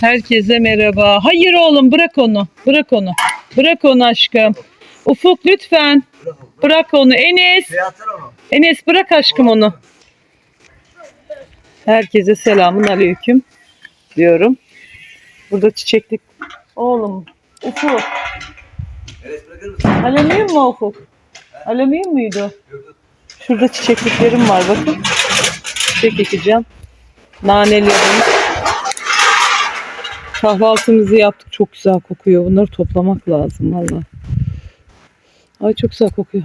Herkese merhaba. Hayır oğlum bırak onu. Bırak onu. Bırak onu aşkım. Ufuk lütfen. Bırak onu. Enes. Enes bırak aşkım onu. Herkese selamun aleyküm diyorum. Burada çiçeklik. Oğlum Ufuk. Alüminyum mu Ufuk? Alüminyum muydu? Şurada çiçekliklerim var bakın. Çiçek ekeceğim. Nanelerim. Kahvaltımızı yaptık. Çok güzel kokuyor. Bunları toplamak lazım valla. Ay çok güzel kokuyor.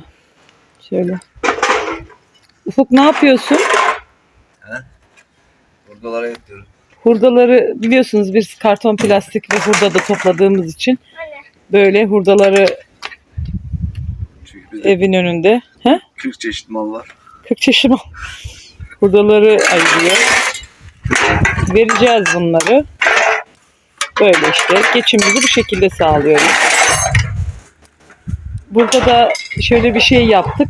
Şöyle. Ufuk ne yapıyorsun? Buradalara yatıyorum. Hurdaları biliyorsunuz biz karton plastik ve hurda da topladığımız için böyle hurdaları Çünkü bizde evin önünde. He? 40 çeşit mal var. 40 çeşit mal. Hurdaları ayırıyor. Vereceğiz bunları. Böyle işte geçimimizi bu şekilde sağlıyoruz. Burada da şöyle bir şey yaptık.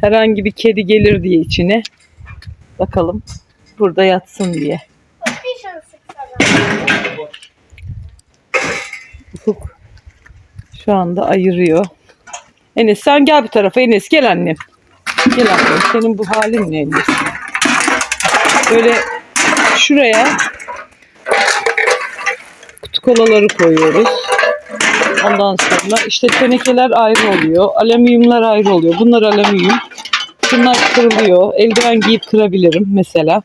Herhangi bir kedi gelir diye içine. Bakalım burada yatsın diye. Ufuk şu anda ayırıyor. Enes sen gel bu tarafa. Enes gel annem. Gel annem. Senin bu halin ne Enes? Böyle şuraya kolaları koyuyoruz. Ondan sonra işte tenekeler ayrı oluyor. Alüminyumlar ayrı oluyor. Bunlar alüminyum. Bunlar kırılıyor. Eldiven giyip kırabilirim mesela.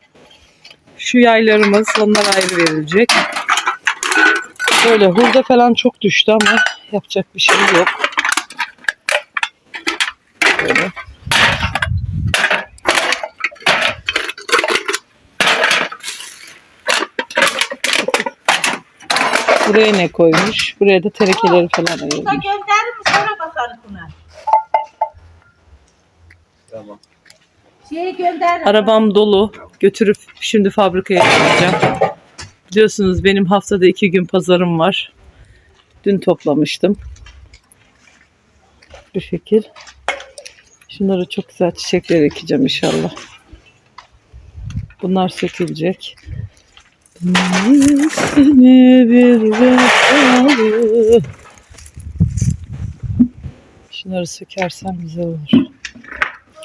Şu yaylarımız onlar ayrı verilecek. Böyle hurda falan çok düştü ama yapacak bir şey yok. Böyle. Buraya ne koymuş? Buraya da terekeleri falan Sen ayırmış. gönderir mi sonra bakarız buna. Tamam. Şeyi gönder. Arabam dolu. Götürüp şimdi fabrikaya götüreceğim. Biliyorsunuz benim haftada iki gün pazarım var. Dün toplamıştım. Bu şekil. Şunları çok güzel çiçekler ekeceğim inşallah. Bunlar sökülecek. Seni bir vefalı. Şunları sökersem güzel olur.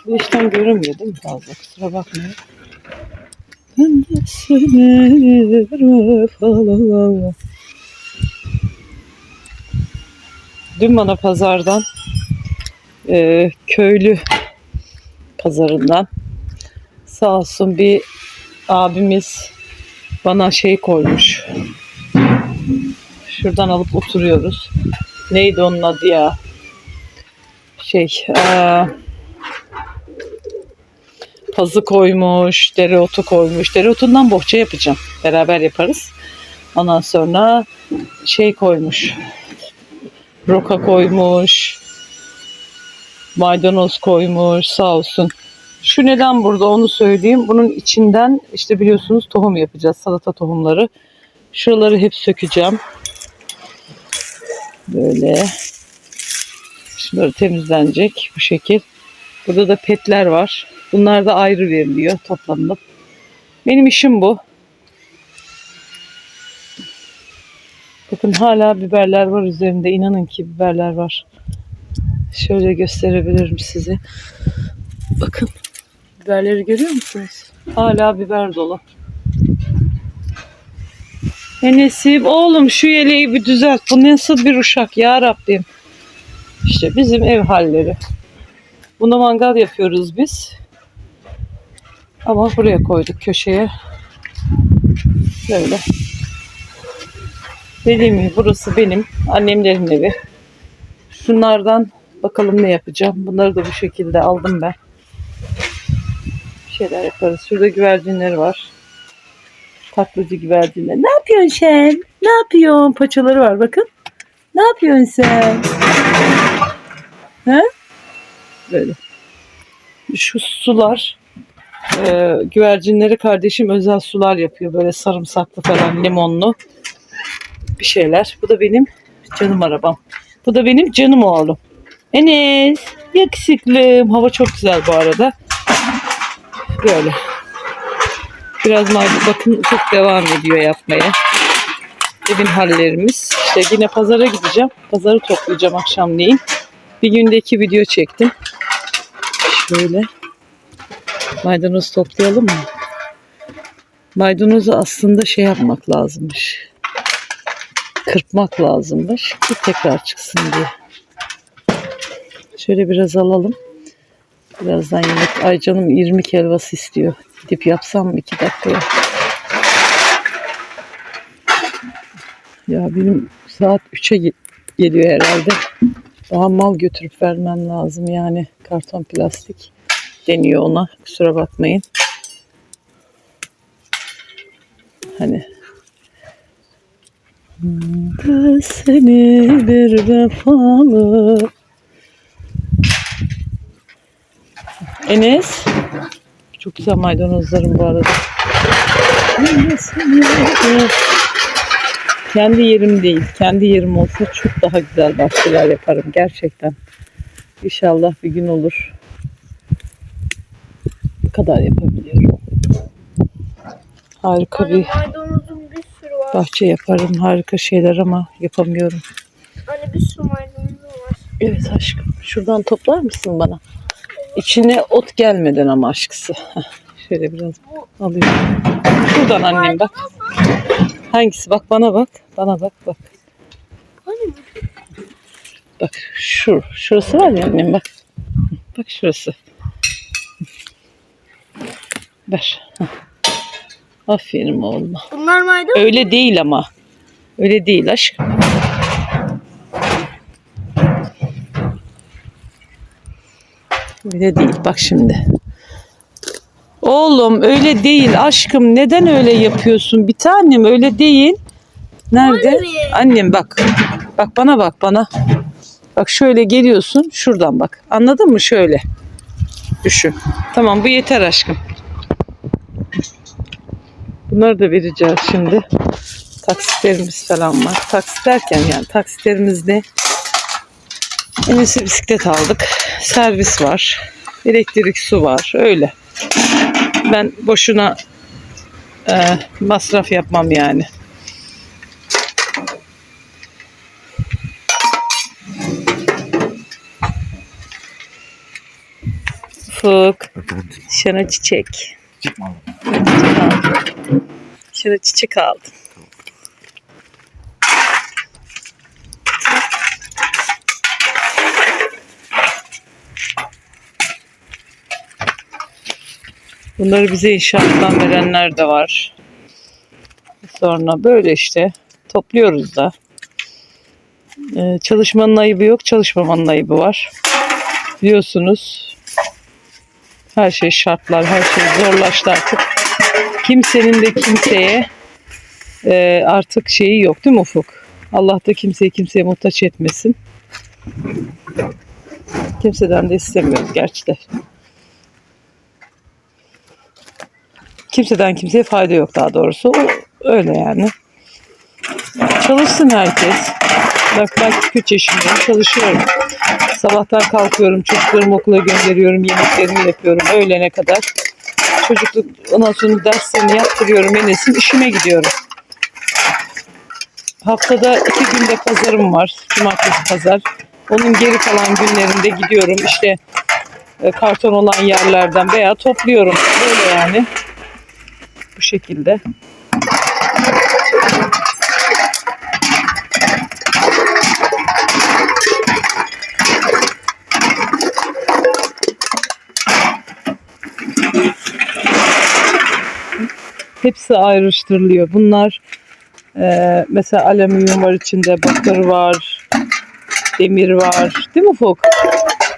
Güneşten görünmüyor değil mi fazla? Kusura bakmayın. Ben de seni vefalı. Dün bana pazardan e, köylü pazarından sağ olsun bir abimiz bana şey koymuş. Şuradan alıp oturuyoruz. Neydi onun adı ya? Şey, eee pazı koymuş, dereotu koymuş. Dereotundan bohça yapacağım. Beraber yaparız. Ondan sonra şey koymuş. Roka koymuş. Maydanoz koymuş sağ olsun. Şu neden burada onu söyleyeyim. Bunun içinden işte biliyorsunuz tohum yapacağız. Salata tohumları. Şuraları hep sökeceğim. Böyle. Şunları temizlenecek bu şekil. Burada da petler var. Bunlar da ayrı veriliyor toplanıp. Benim işim bu. Bakın hala biberler var üzerinde. İnanın ki biberler var. Şöyle gösterebilirim size. Bakın. Biberleri görüyor musunuz? Hala biber dolu. Enes'im oğlum şu yeleği bir düzelt. Bu nasıl bir uşak ya Rabbim. İşte bizim ev halleri. Buna mangal yapıyoruz biz. Ama buraya koyduk köşeye. Böyle. Dediğim gibi burası benim annemlerin evi. Şunlardan bakalım ne yapacağım. Bunları da bu şekilde aldım ben. Şeyler yaparız. Şurada güvercinleri var. Taklıcı güvercinler. Ne yapıyorsun sen? Ne yapıyorsun? Paçaları var bakın. Ne yapıyorsun sen? He? Böyle. Şu sular e, güvercinleri kardeşim özel sular yapıyor. Böyle sarımsaklı falan limonlu bir şeyler. Bu da benim canım arabam. Bu da benim canım oğlum. Enes yakışıklım. Hava çok güzel bu arada. Böyle. Biraz mavi bakın ufuk devam ediyor yapmaya. evin hallerimiz. İşte yine pazara gideceğim. Pazarı toplayacağım akşamleyin. Bir günde iki video çektim. Şöyle. Maydanoz toplayalım mı? Maydanozu aslında şey yapmak lazımmış. Kırpmak lazımmış ki tekrar çıksın diye. Şöyle biraz alalım. Birazdan yemek. Ay canım irmik helvası istiyor. Gidip yapsam mı iki dakikaya? Ya benim saat 3'e ge- geliyor herhalde. Daha mal götürüp vermem lazım yani. Karton plastik deniyor ona. Kusura bakmayın. Hani Hmm, seni bir vefalı Enes çok güzel maydanozlarım bu arada. Enes, Enes. Kendi yerim değil. Kendi yerim olsa çok daha güzel bahçeler yaparım gerçekten. İnşallah bir gün olur. Bu kadar yapabiliyorum. Harika bir maydanozun bir sürü var. bahçe yaparım. Harika şeyler ama yapamıyorum. Anne bir sürü maydanozum var. Evet aşkım. Şuradan toplar mısın bana? İçine ot gelmeden ama aşkısı. Şöyle biraz alayım. Şuradan annem bak. Hangisi? Bak bana bak. Bana bak bak. Bak şu. Şurası var ya annem bak. Bak şurası. Ver. Aferin oğluma. bunlar maydanoz. Öyle değil ama. Öyle değil aşkım. Öyle değil. Bak şimdi. Oğlum öyle değil aşkım. Neden öyle yapıyorsun? Bir tanem öyle değil. Nerede? Anne. Annem bak. Bak bana bak bana. Bak şöyle geliyorsun. Şuradan bak. Anladın mı? Şöyle. Düşün. Tamam bu yeter aşkım. Bunları da vereceğiz şimdi. Taksitlerimiz falan var. Taksit derken yani taksitlerimizde Enes'e bisiklet aldık. Servis var. Elektrik, su var. Öyle. Ben boşuna e, masraf yapmam yani. Fık. Şana çiçek. Çıkma. Şöyle çiçek aldım. Bunları bize inşaattan verenler de var. Sonra böyle işte topluyoruz da. Ee, çalışmanın ayıbı yok, çalışmamanın ayıbı var. Biliyorsunuz her şey şartlar, her şey zorlaştı artık kimsenin de kimseye e, artık şeyi yok değil mi Ufuk? Allah da kimseyi kimseye muhtaç etmesin. Kimseden de istemiyoruz gerçi. Kimseden kimseye fayda yok daha doğrusu. O, öyle yani. Çalışsın herkes. Bak ben 43 yaşındayım çalışıyorum. Sabahtan kalkıyorum, çocuklarımı okula gönderiyorum, yemeklerimi yapıyorum öğlene kadar çocukluk ondan sonra derslerini yaptırıyorum Enes'in işime gidiyorum. Haftada iki günde pazarım var. Cumartesi pazar. Onun geri kalan günlerinde gidiyorum işte e, karton olan yerlerden veya topluyorum. Böyle yani. Bu şekilde. Hepsi ayrıştırılıyor. Bunlar e, mesela alüminyum var içinde, bakır var, demir var. Değil mi Ufuk?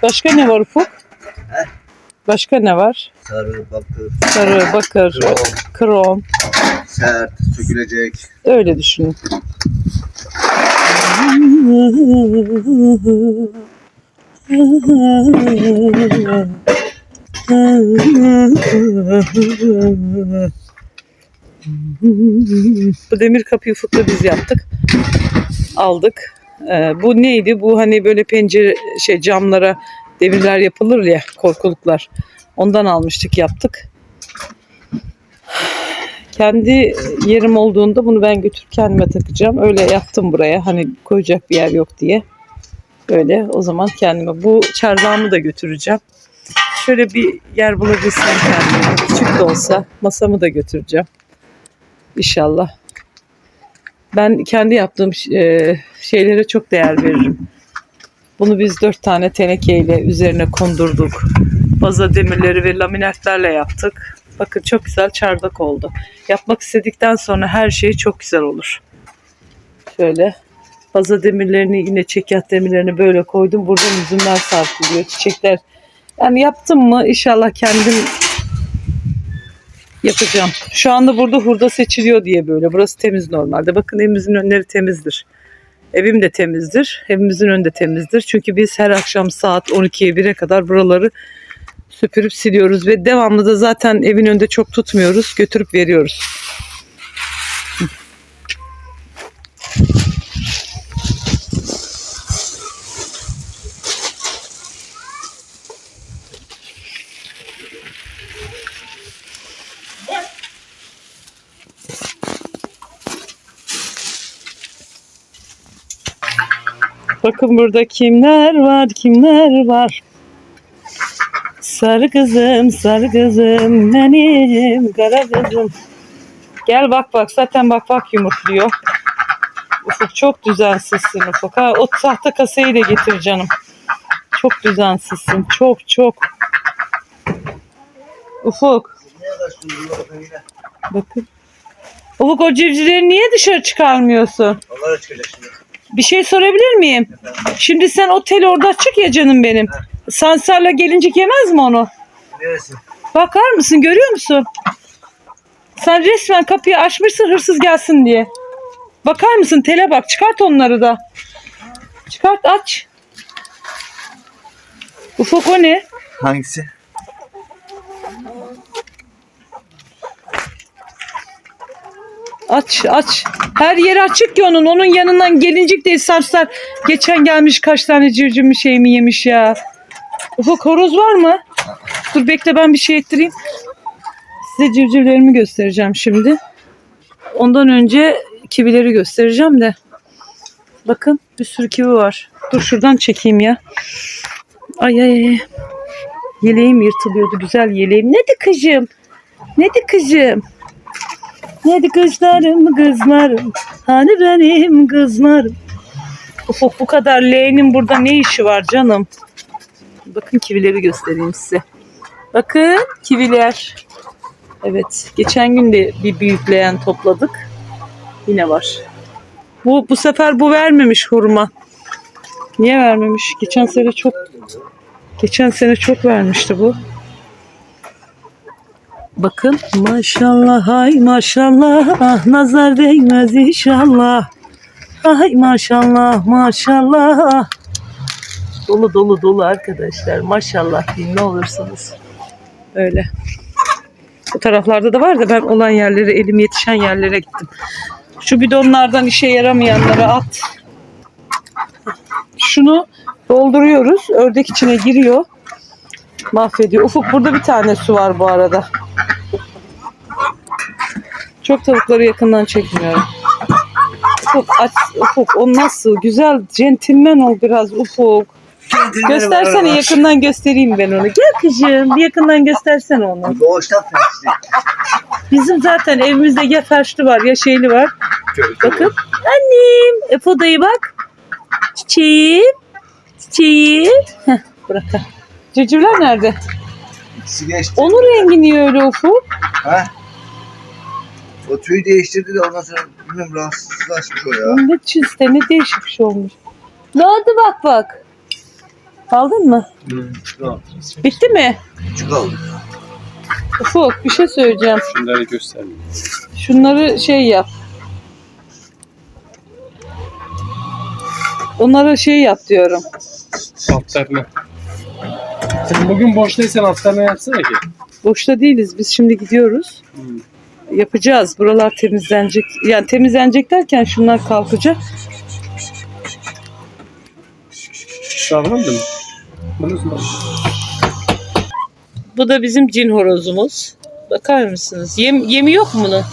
Başka ne var Ufuk? Başka ne var? Sarı, bakır, Sarı, bakır, krom, krom. sert, sökülecek. Öyle düşünün. Bu demir kapıyı Ufuk'la biz yaptık. Aldık. Ee, bu neydi? Bu hani böyle pencere şey camlara demirler yapılır ya korkuluklar. Ondan almıştık yaptık. Kendi yerim olduğunda bunu ben götür kendime takacağım. Öyle yaptım buraya. Hani koyacak bir yer yok diye. Öyle o zaman kendime. Bu çardağımı da götüreceğim. Şöyle bir yer bulabilsem kendime. Küçük de olsa masamı da götüreceğim. İnşallah. Ben kendi yaptığım e, şeylere çok değer veririm. Bunu biz dört tane tenekeyle üzerine kondurduk. Baza demirleri ve laminatlarla yaptık. Bakın çok güzel çardak oldu. Yapmak istedikten sonra her şey çok güzel olur. Şöyle baza demirlerini yine çekyat demirlerini böyle koydum. Buradan üzümler sarkılıyor, çiçekler. Yani yaptım mı inşallah kendim yapacağım. Şu anda burada hurda seçiliyor diye böyle. Burası temiz normalde. Bakın evimizin önleri temizdir. Evim de temizdir. Evimizin önü de temizdir. Çünkü biz her akşam saat 12'ye 1'e kadar buraları süpürüp siliyoruz ve devamlı da zaten evin önünde çok tutmuyoruz. Götürüp veriyoruz. Bakın burada kimler var, kimler var. Sarı kızım, sarı kızım, benim kara kızım. Gel bak bak, zaten bak bak yumurtluyor. Ufuk çok düzensizsin Ufuk. Ha, o tahta kasayı da getir canım. Çok düzensizsin, çok çok. Ufuk, bakın. Ufuk o civcivleri niye dışarı çıkarmıyorsun? Onlara çıkacak şimdi. Bir şey sorabilir miyim? Şimdi sen otel orada çık ya canım benim. Sansarla gelincik yemez mi onu? Neresi? Bakar mısın görüyor musun? Sen resmen kapıyı açmışsın hırsız gelsin diye. Bakar mısın tele bak çıkart onları da. Çıkart aç. Ufuk o ne? Hangisi? Aç aç. Her yeri açık ki onun. Onun yanından gelincik değil sarsar. Geçen gelmiş kaç tane civciv mi şey mi yemiş ya. Ufuk horoz var mı? Dur bekle ben bir şey ettireyim. Size civcivlerimi göstereceğim şimdi. Ondan önce kivileri göstereceğim de. Bakın bir sürü kivi var. Dur şuradan çekeyim ya. Ay ay ay. Yeleğim yırtılıyordu. Güzel yeleğim. Nedi kızım? Nedi kızım? Nedi kızlarım kızlarım. Hani benim kızlarım? Ufuk bu kadar L'nin burada ne işi var canım? Bakın kivileri göstereyim size. Bakın kiviler. Evet geçen gün de bir büyükleyen topladık. Yine var. Bu, bu sefer bu vermemiş hurma. Niye vermemiş? Geçen sene çok Geçen sene çok vermişti bu Bakın maşallah ay maşallah ah nazar değmez inşallah. Ay maşallah maşallah. Dolu dolu dolu arkadaşlar maşallah deyin ne olursunuz. Öyle. Bu taraflarda da var da ben olan yerlere elim yetişen yerlere gittim. Şu bidonlardan işe yaramayanlara at. Şunu dolduruyoruz. Ördek içine giriyor. Mahvediyor. Ufuk burada bir tane su var bu arada. Çok tavukları yakından çekmiyorum. Ufuk aç Ufuk o nasıl güzel centilmen ol biraz Ufuk. Göstersene yakından göstereyim ben onu. Gel kızım bir yakından göstersene onu. Doğuştan felçli. Bizim zaten evimizde ya ferşli var ya şeyli var. Bakın. Annem. Efe dayı bak. Çiçeğim. Çiçeğim. Heh, bırak. Civcivler nerede? İkisi geçti. Onun rengi niye öyle Ufuk? Ha? O tüyü değiştirdi de ondan sonra bilmiyorum rahatsızlaşmış o ya. Ne çizde ne değişik bir şey olmuş. Ne oldu bak bak. Aldın mı? Tamam. Bitti mi? Küçük aldı. Ufuk bir şey söyleyeceğim. Şunları göstermiyor. Şunları şey yap. Onlara şey yap diyorum. Altlarına. Sen bugün boştaysan altlarına yapsana ki. Boşta değiliz. Biz şimdi gidiyoruz. Yapacağız. Buralar temizlenecek. Yani temizlenecek derken şunlar kalkacak. Davranmadın mı? Bu da bizim cin horozumuz. Bakar mısınız? Yem, yemi yok mu bunun?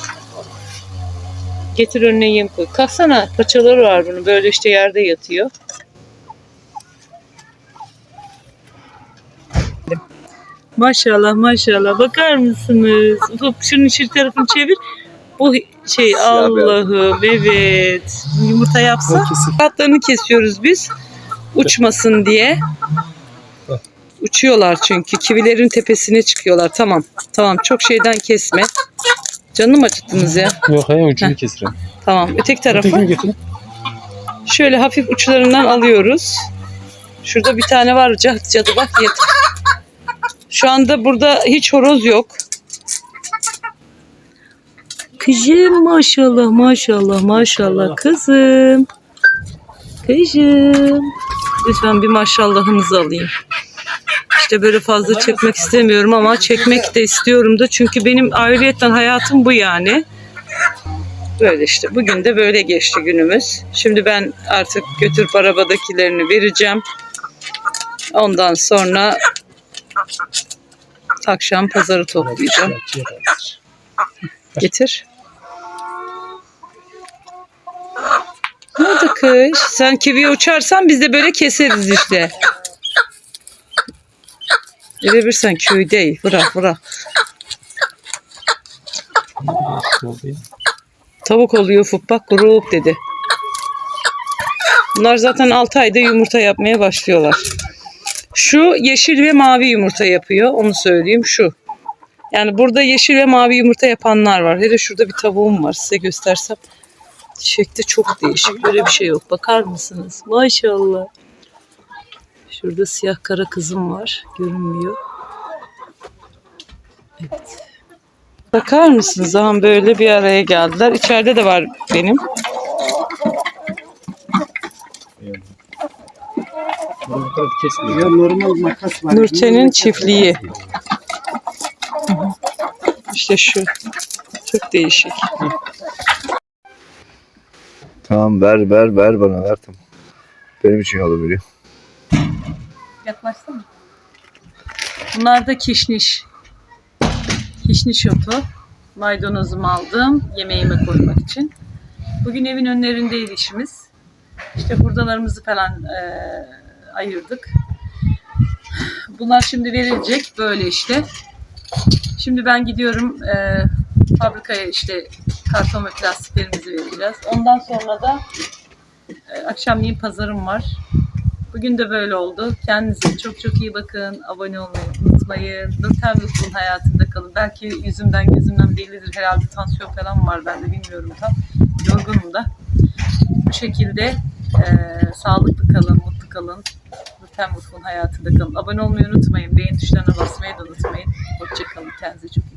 Getir önüne yem koy. Kalksana paçaları var bunun. Böyle işte yerde yatıyor. Maşallah maşallah. Bakar mısınız? Ufuk şunun içeri tarafını çevir. Bu şey Allah'ım evet. Yumurta yapsa. Kanatlarını kesiyoruz biz. Uçmasın diye. Uçuyorlar çünkü. Kivilerin tepesine çıkıyorlar. Tamam. Tamam. Çok şeyden kesme. Canım acıttınız ya. Yok hayır ucunu kesirim. Tamam. Öteki getir. Şöyle hafif uçlarından alıyoruz. Şurada bir tane var cadı, cadı bak yeter. Şu anda burada hiç horoz yok. Kızım maşallah maşallah maşallah kızım. Kızım. Lütfen bir maşallahınızı alayım. İşte böyle fazla çekmek istemiyorum ama çekmek de istiyorum da çünkü benim ayrıyetten hayatım bu yani. Böyle işte. Bugün de böyle geçti günümüz. Şimdi ben artık götürüp arabadakilerini vereceğim. Ondan sonra akşam pazarı toplayacağım. Getir. Ne oldu kız? Sen kiviye uçarsan biz de böyle keseriz işte. Eve bir sen köy değil. Bırak bırak. Tavuk oluyor ufuk bak grup dedi. Bunlar zaten 6 ayda yumurta yapmaya başlıyorlar. Şu yeşil ve mavi yumurta yapıyor. Onu söyleyeyim şu. Yani burada yeşil ve mavi yumurta yapanlar var. Hele şurada bir tavuğum var. Size göstersem. Şekli çok değişik. Böyle bir şey yok. Bakar mısınız? Maşallah. Şurada siyah kara kızım var. Görünmüyor. Evet. Bakar mısınız? Zaman böyle bir araya geldiler. İçeride de var benim. Ya normal makas var. Nurten'in çiftliği. İşte şu. Çok değişik. Tamam ver ver ver bana ver tamam. Benim için yolu veriyor. Yaklaşsana. Bunlar da kişniş. Kişniş otu. Maydanozumu aldım yemeğime koymak için. Bugün evin önlerindeydi işimiz. İşte hurdalarımızı falan eee, ayırdık. Bunlar şimdi verilecek böyle işte. Şimdi ben gidiyorum eee, fabrikaya işte karton ve plastiklerimizi vereceğiz. Ondan sonra da eee, akşamleyin pazarım var. Bugün de böyle oldu. Kendinize çok çok iyi bakın. Abone olmayı unutmayın. Nurten Lütfun hayatında kalın. Belki yüzümden gözümden bellidir. Herhalde tansiyon falan var. Ben de bilmiyorum tam. Yorgunum da. Bu şekilde ee, sağlıklı kalın, mutlu kalın. Lütfen Mutlu'nun hayatında kalın. Abone olmayı unutmayın. Beğen tuşlarına basmayı da unutmayın. Hoşçakalın. Kendinize çok iyi